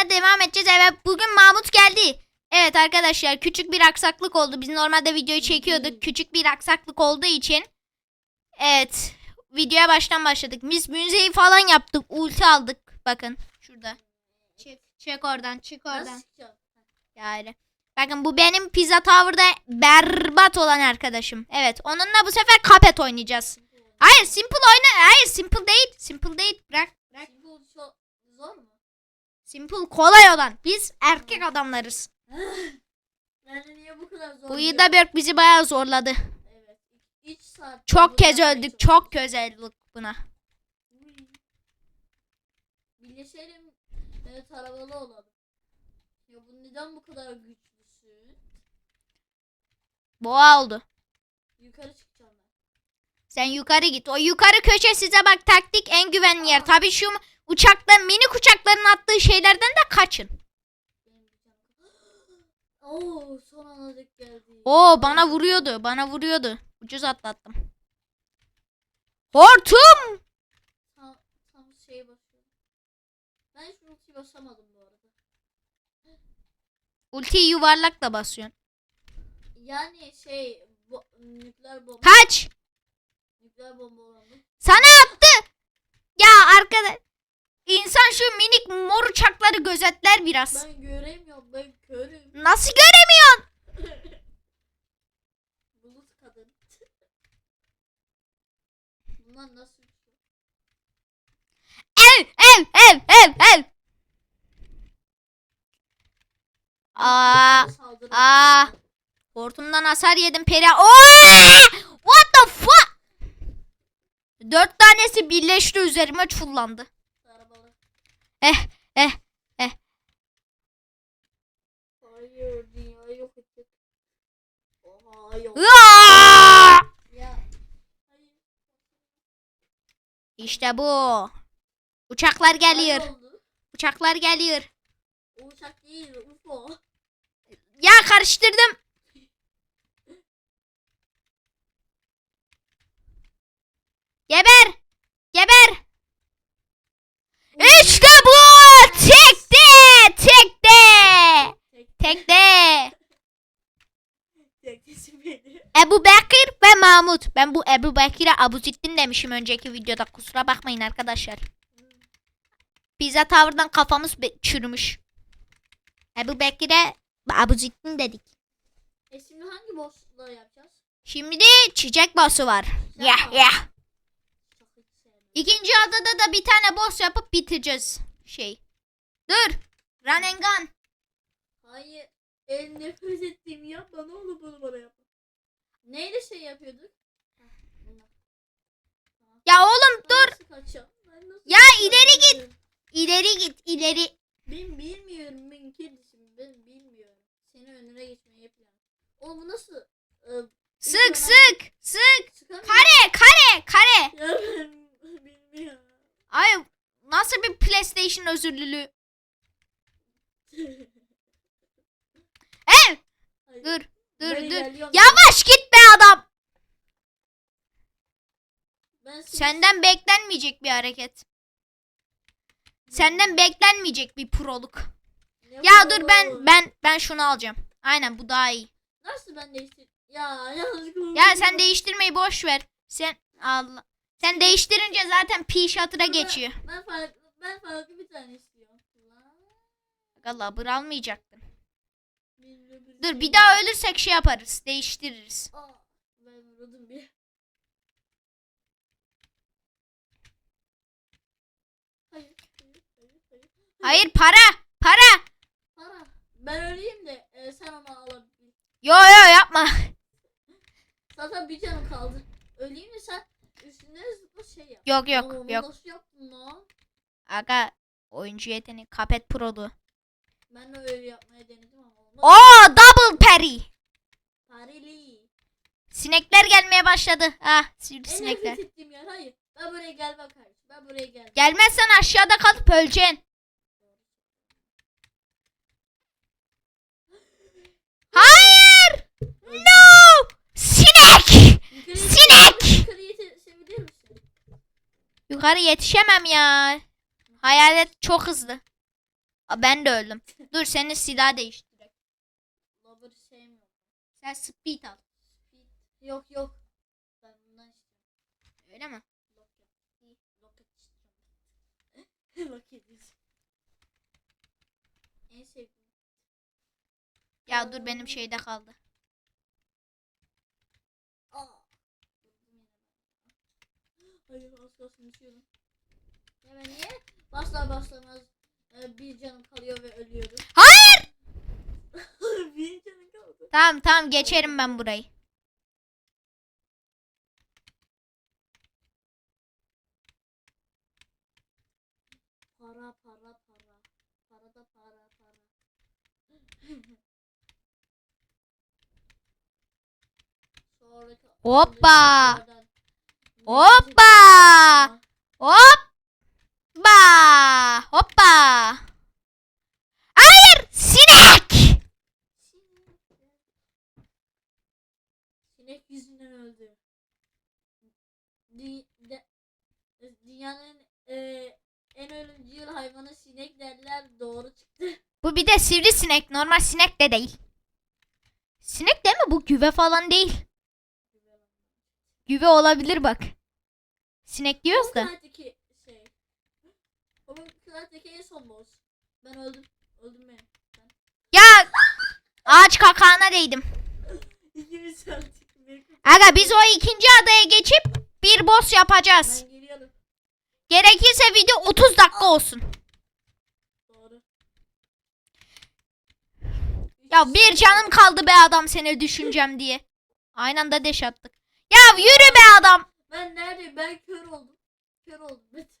oynamaya devam edeceğiz. Evet bugün Mahmut geldi. Evet arkadaşlar küçük bir aksaklık oldu. Biz normalde videoyu çekiyorduk. Küçük bir aksaklık olduğu için. Evet. Videoya baştan başladık. Biz müziği falan yaptık. Ulti aldık. Bakın şurada. Çık. Çık oradan. Çık oradan. Yani. Bakın bu benim Pizza Tower'da berbat olan arkadaşım. Evet onunla bu sefer kapet oynayacağız. Hayır simple oyna. Hayır simple değil. Simple değil. Bırak. Bırak. Çok zor mu? Simple kolay olan. Biz erkek adamlarız. Yani niye bu kadar zor? Bu diyor? Yidaberg bizi bayağı zorladı. Evet. İç saat. Çok kez öldük. Çok kez öldük buna. Birleşelim. Evet arabalı olalım. Ya bu neden bu kadar güçlüsün? Boğa oldu. Yukarı çıkacağım ben. Sen yukarı git. O yukarı köşe size bak taktik en güvenli yer. Tabii şu uçaklar minik uçakların attığı şeylerden de kaçın. Oo son ana dek geldi. Oo bana vuruyordu. Bana vuruyordu. Ucuz atlattım. Hortum. Tam, tam şeye basıyorum. Ben hiç ulti basamadım bu arada. Ultiyi yuvarlakla basıyorsun. Yani şey bu, nükleer bomba Kaç. nükleer bomba olanı. Sana attı. Ya arkadaş. İnsan şu minik mor uçakları gözetler biraz. Ben göremiyorum ben körüm. Nasıl göremiyorsun? Bulut kadın. Bunlar nasıl? Ev ev ev ev ev. Aa, Saldırı aa. hortumdan hasar yedim peri. Oo! What the fuck? Dört tanesi birleşti üzerime çullandı. Arabalı. Eh eh. Hayır dünyayı yok ettik. Oha yok. Ya. İşte bu. Uçaklar geliyor. Uçaklar geliyor. O uçak değil UFO. Ya karıştırdım. Geber. Geber. İşte bu. Tekte. Tekte. Tek Tekte. teknesi beni. Ebu Bekir ve Mahmut. Ben bu Bekir'e Abuzittin demişim önceki videoda. Kusura bakmayın arkadaşlar. Pizza tavırdan kafamız çürümüş. Ebu Bekir'e Abuzittin dedik. E şimdi hangi boss'la yapacağız? Şimdi çiçek boss'u var. Ya ya. Çok hiç sevmem. İkinci adada da bir tane boss yapıp bitireceğiz. Şey. Dur. Run and gun. Hayır. En nefret ettiğim yapma ne olur bunu bana yapma. Neyle şey yapıyorduk? Ya oğlum dur. nasıl kaçacağım? Ben nasıl Ya kaçacağım ileri git. İleri git ileri. Ben bilmiyorum ben kedisiyim ben bilmiyorum. Seni önüne geçmeyi yapıyorum. Oğlum bu nasıl? Ee, Sık sık sık. Kare kare kare. Ya ben bilmiyorum. Ay nasıl bir PlayStation özürlülüğü. Ev. Dur dur Ben dur. ilerliyorum. Yavaş git be adam. Ben Senden beklenmeyecek bir hareket. Senden beklenmeyecek bir proluk. Ne Ya dur bu? ben ben ben şunu alacağım. Aynen bu daha iyi. Nasıl ben değiştir? Ya yanlışlıkla. Ya sen değiştirmeyi boş ver. Sen Allah. Sen değiştirince zaten pi shutter'a Ben- geçiyor. Ben farklı ben farklı bir tane istiyorum. Allah bır almayacaktın. Dur bir daha ölürsek şey yaparız. Değiştiririz. Aa, ben vurdum bir. Hayır, hayır, hayır, hayır. Para. Para. Para. Ben öleyim de e, sen onu alabilir. Yo yo yapma. Zaten bir canım kaldı. Öleyim de sen üstüne zıpla şey yap. Yok yok Ama yok. Nasıl yaptın lan? Aga oyuncu yeteneği Kapet Pro'du. Ben de öyle yapmaya denedim ama. Oo double parry. Parili. Sinekler gelmeye başladı. Ah En sinekler. nefret ettiğim yer hayır. Ben buraya gelmem kardeşim. Ben buraya gelmem. Gelmezsen aşağıda kalıp öleceksin. Hayır. No. Sinek. Sinek! Yukarı yetişemem ya. Hayalet çok hızlı. Aa, Ben de öldüm. Dur senin silah değiştirek. Lover sevmiyorum. Sen speed al. Yok yok. Ben bundan istiyorum. Öyle mi? Rocket istiyorum. Rocket istiyorum. En sevdiğim. Ya dur benim şeyde kaldı. Aa. Hayır az kalsın düşüyorum. Ya ben niye baslar baslamaz e, bir canım kalıyor ve ölüyorum. Hayır! bir canım kaldı. Tamam tamam geçerim ben burayı. Para para para. Para da para para. Sonraki Hoppa! Hoppa! Hoppa! Hoppa! Hayır! Sinek! Sinek yüzünden öldü. Dü- de- dünyanın e, en ölümcül hayvanı sinek derler doğru çıktı. Bu bir de sivrisinek. Normal sinek de değil. Sinek değil mi bu? Güve falan değil. Güve olabilir bak. Sinek diyoruz da. Şey. Onun Kıraat'taki en son boss. Ben öldüm. Öldüm ben. ben. Ya ağaç kakağına değdim. Aga biz o ikinci adaya geçip bir boss yapacağız. Gerekirse video 30 dakika olsun. Doğru. Ya bir canım kaldı be adam seni düşüneceğim diye. Aynı anda deş attık. Ya yürü be adam. Ben neredeyim? Ben kör oldum. Kör oldum. Evet.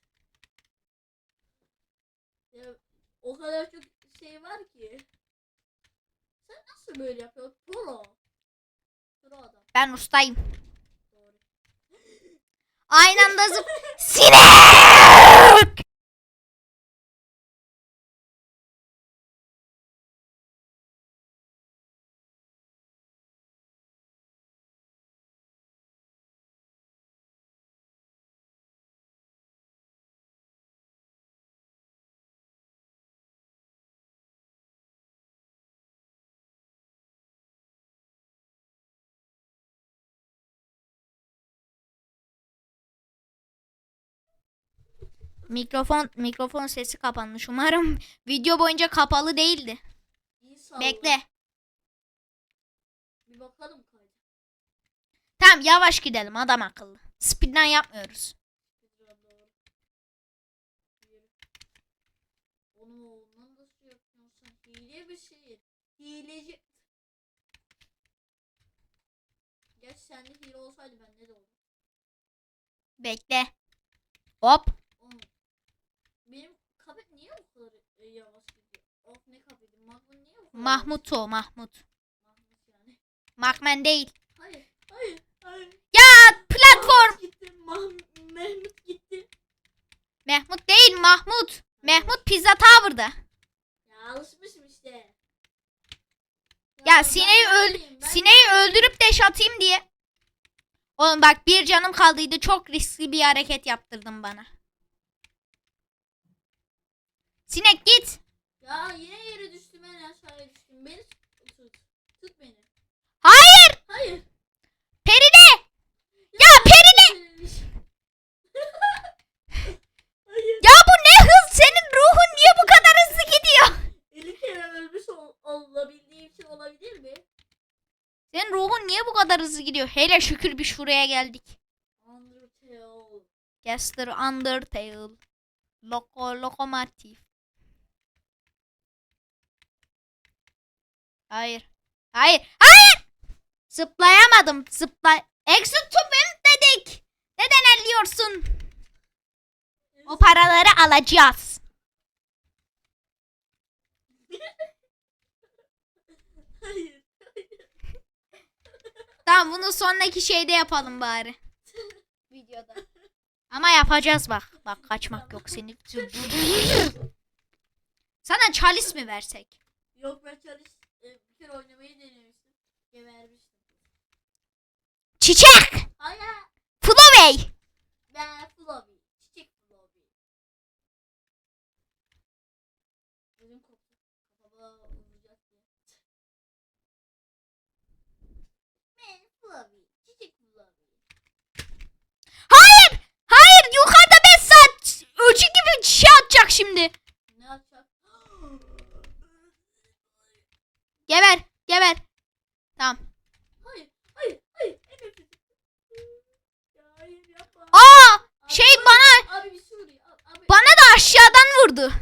Ya, o kadar çok şey var ki. Sen nasıl böyle yapıyorsun? Pro. Pro adam. Ben ustayım. Doğru. Aynı anda zıp... Sinek! Mikrofon mikrofon sesi kapanmış. Umarım video boyunca kapalı değildi. Bekle. Bir bakalım. Tamam yavaş gidelim adam akıllı. Speedrun yapmıyoruz. Hile bir şey. Hileci. Gerçi sende hile olsaydı bende de olur. Bekle. Hop. Oğlum, benim kapet niye o kadar e, yavaş gidiyor? Of ne kapeti? Mahmut niye o Mahmut o Mahmut. yani. Değil. Hayır, hayır, hayır. Ya platform. Mahmut gitti. Mah Mehmet gitti. Mehmut değil Mahmut. Mehmut Pizza Tower'da. Ya alışmışım işte. Ya ben sineği öl neredeyim? Ben sineği öldürüp deş atayım diye. Oğlum bak bir canım kaldıydı. Çok riskli bir hareket yaptırdın bana. Sinek git. Ya yine yere düştüm ben aşağıya düştüm. Beni tut. Tut, beni. Hayır. Hayır. Peride. Ya Peride. Hayır. Ya bu ne hız? Senin ruhun niye bu kadar hızlı gidiyor? 50 kere ölmüş ol, olabildiğim için olabilir mi? Senin ruhun niye bu kadar hızlı gidiyor? Hele şükür bir şuraya geldik. Undertale. Gaster Undertale. Loko lokomotif. Hayır. Hayır. Hayır. Zıplayamadım. Zıplay. Exit to win dedik. Neden elliyorsun? O paraları alacağız. Hayır. Tamam bunu sonraki şeyde yapalım bari. Videoda. Ama yapacağız bak. Bak kaçmak yok seni. Sana çalis mi versek? Yok ben bir kere oynamayı denemiştim. Gebermiştim. Çiçek. Hayır. Flowey. Ben Flowey. Çiçek Flowey. Benim kafama vuracak diye. Ben Flowey. Çiçek Flowey. Hayır. Hayır. Yukarıda 5 saat ölçü gibi şey atacak şimdi. Geber. Geber. Tamam. Hayır, hayır, hayır. Yapma. Aa! Abi, Şey abi, bana Abi bir sürü. Abi. bana da aşağıdan vurdu.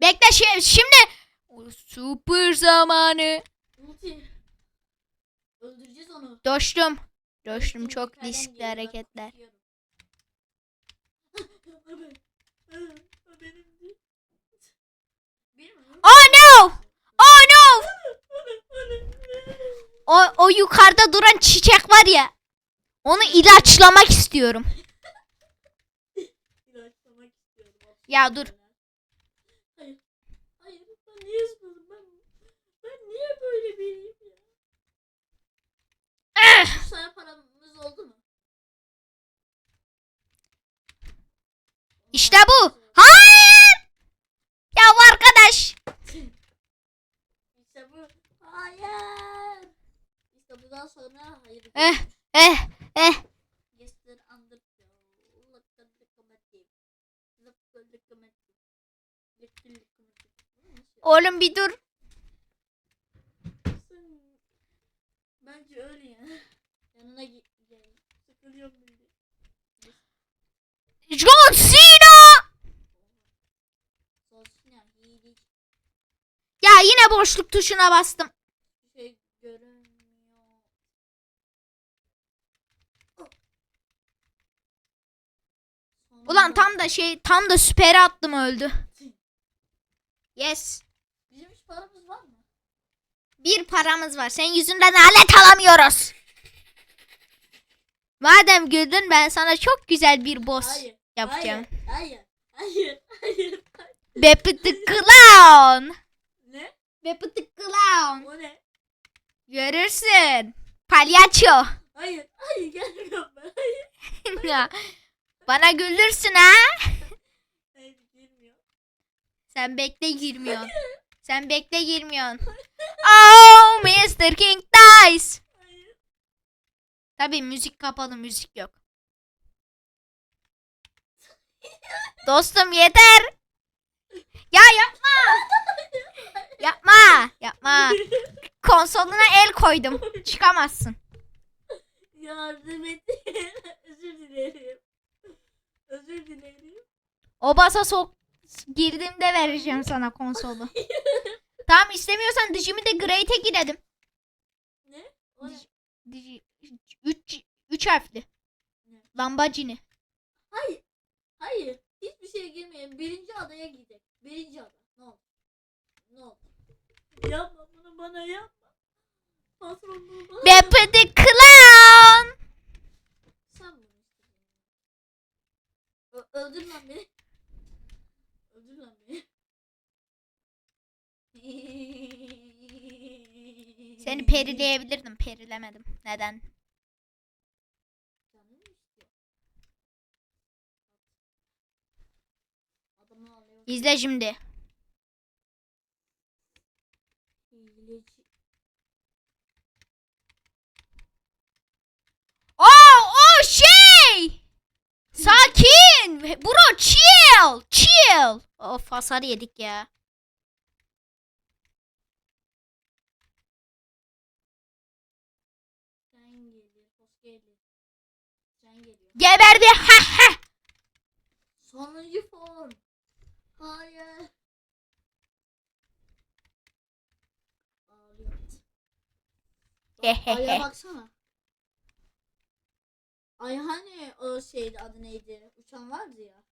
Bekle şey, şimdi super zamanı. Öldüreceğiz onu. Doştum. Doştum çok riskli hareketler. tutuyorum. O benimdi. Benim mi? Oh no! Oh no! O, o yukarıda duran çiçek var ya. Onu ilaçlamak istiyorum. İlaçlamak istiyorum. Ya dur. Hayır. Hayır. Ben niye zıpladım? Ben, ben niye böyle biriyim ya? Eh! Paramız oldu mu? İşte bu. Hayır! Ya arkadaş. İşte bu. Hayır. İşte bundan sonra hayır. Eh, eh, eh. Oğlum bir dur. Bence öyle ya. Yanına git. Sıkılıyorum. John Cena. Ya yine boşluk tuşuna bastım. Ulan tam da şey tam da süperi attım öldü. Yes. Bizim hiç paramız var mı? Bir paramız var. Senin yüzünden alet alamıyoruz. Madem güldün ben sana çok güzel bir boss Hayır. Yapacağım. Hayır. Hayır. Hayır. Hayır. Bepi the Clown. Ne? Bepi the Clown. O ne? Görürsün. Palyaço. Hayır. Hayır gelmiyorum ben. Hayır. Ya, Bana güldürsün ha. Hayır gelmiyor. Sen bekle girmiyorsun. Sen bekle girmiyorsun. Oh Mr. King dies. Tabii müzik kapalı müzik yok. Dostum yeter. Ya yapma. Yapma. Yapma. Konsoluna el koydum. Çıkamazsın. Yardım et. Özür dilerim. Özür dilerim. O basa sok girdiğimde vereceğim sana konsolu. tamam istemiyorsan dişimi de Great'e girelim. Ne? O ne? Digi- Üç, üç harfli. Ne? Lambacini. Hayır. Hayır. Hiçbir şeye girmeyin. Birinci adaya gidelim. Birinci ada. Ne olur. Ne olur. Yapma bunu bana yapma. Patron bunu bana Beppe the Clown. Sen bunu istedin. Ö- öldür lan beni. Öldür lan beni. Seni perileyebilirdim. Perilemedim. Neden? İzle şimdi. Oh, oh şey. Sakin. Bro chill. Chill. Of hasar yedik ya. Geberdi. Ha ha. Sonuncu form. Hayır. Ay'a baksana. Ay hani o şeydi adı neydi? Uçan vardı ya.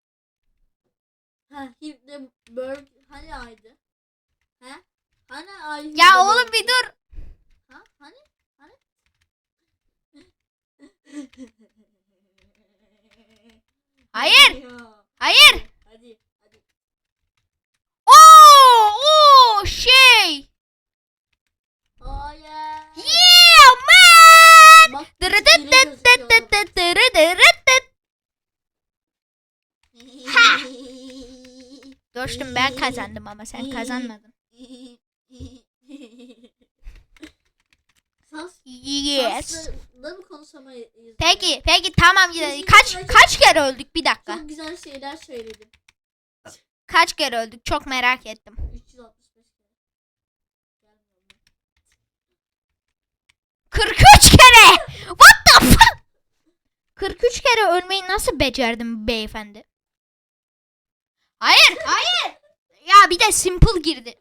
Ha Hindenburg hani aydı? He? Hani ay Ya oğlum bir dur. Ha? Hani? Hani? Hayır. Hayır. Hadi. Hadi. Oo, oo şey. Hayır. Yeah man. Bak. Dırı biri dıt dıt dıt gözüküyor. dıt dıt dırı dırı dıt. Ha! Dostum ben kazandım ama sen kazanmadın. Yes. Peki peki tamam gidelim. Kaç kaç kere öldük bir dakika. Çok güzel şeyler söyledim. Kaç kere öldük çok merak ettim. 365 kere. Gelmiyorum ben. 43 kere. What the fuck? 43 kere ölmeyi nasıl becerdim beyefendi? Hayır, hayır. Ya bir de simple girdi.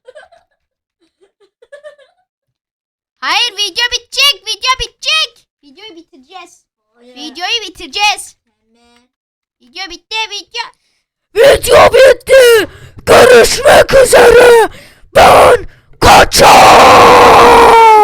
Hayır video bitecek, video bitecek. Videoyu bitireceğiz. Hayır. Videoyu bitireceğiz. Pembe. Video bitti, video. Video bitti. Görüşmek üzere. Ben kaçar.